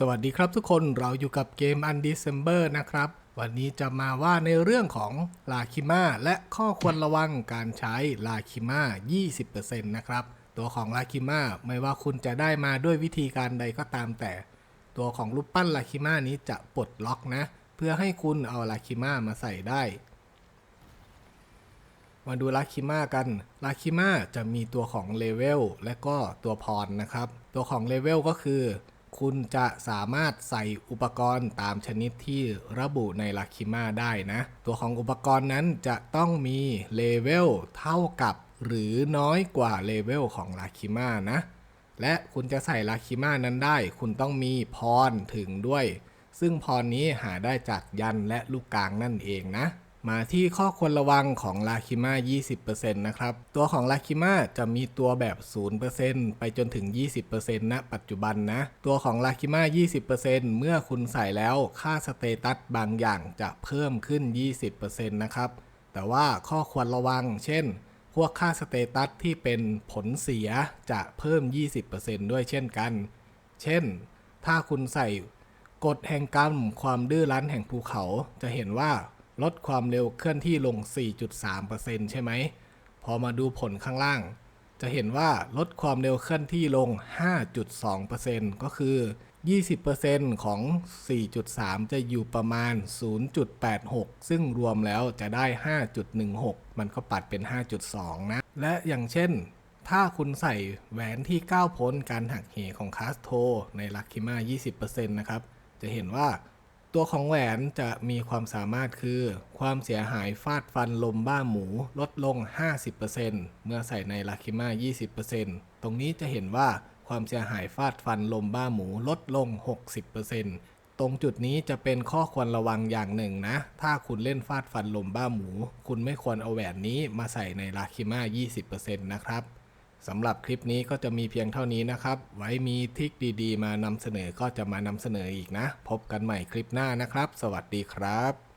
สวัสดีครับทุกคนเราอยู่กับเกม Undecember นะครับ วันนี้จะมาว่าในเรื่องของลาคิมาและข้อควรระวังการใช้ลาคิมา20%นะครับ ตัวของลาคิมาไม่ว่าคุณจะได้มาด้วยวิธีการใดก็ตามแต่ ตัวของรูปปั้นลาคิมานี้จะปลดล็อกนะ เพื่อให้คุณเอาลาคิมามาใส่ได้ มาดูลาคิมากันลาคิมาจะมีตัวของเลเวลและก็ตัวพรนะครับ ตัวของเลเวลก็คือ คุณจะสามารถใส่อุปกรณ์ตามชนิดที่ระบุในลาคิมาได้นะ ตัวของอุปกรณ์นั้นจะต้องมีเลเวลเท่ากับหรือน้อยกว่าเลเวลของลาคิมานะ และคุณจะใส่ลาคิมานั้นได้ คุณต้องมีพรถึงด้วย ซึ่งพรนี้หาได้จากยันและลูกกลางนั่นเองนะ มาที่ข้อควรระวังของลาคิมา20%นะครับ ตัวของลาคิมาจะมีตัวแบบ 0%ไปจนถึง 20%ณปัจจุบันนะ ตัวของลาคิมา20%เมื่อคุณใส่แล้วค่าสเตตัสบางอย่างจะเพิ่มขึ้น 20%นะครับ แต่ว่าข้อควรระวัง เช่น พวกค่าสเตตัสที่เป็นผลเสียจะเพิ่ม 20%ด้วยเช่นกัน เช่น ถ้าคุณใส่กฎแห่งกรรมความดื้อรั้นแห่งภูเขาจะเห็นว่า ลดความเร็วเคลื่อนที่ลง 4.3%ใช่ไหม พอมาดูผลข้างล่าง จะเห็นว่าลดความเร็วเคลื่อนที่ลง 5.2%ก็คือ 20%ของ 4.3 จะอยู่ประมาณ 0.86 ซึ่งรวมแล้วจะได้ 5.16 มันก็ปัดเป็น 5.2 นะ และอย่างเช่น ถ้าคุณใส่แหวนที่9พ้นการหักเหของคาสโทในลักคิมา 20%นะครับ จะเห็นว่า ตัวของแหวนจะมีความสามารถคือ ความเสียหายฟาดฟันลมบ้าหมูลดลง 50%เมื่อใส่ในลาคิมา20%ตรงนี้จะเห็นว่าความเสียหายฟาดฟันลมบ้าหมูลดลง 60%ตรงจุดนี้จะเป็นข้อควรระวังอย่างหนึ่งนะ ถ้าคุณเล่นฟาดฟันลมบ้าหมู คุณไม่ควรเอาแหวนนี้มาใส่ในลาคิมา20%นะครับ สำหรับคลิปนี้ก็จะมีเพียงเท่านี้นะครับ ไว้มีทริคดีๆ มานำเสนอก็จะมานำเสนออีกนะ พบกันใหม่คลิปหน้านะครับ สวัสดีครับ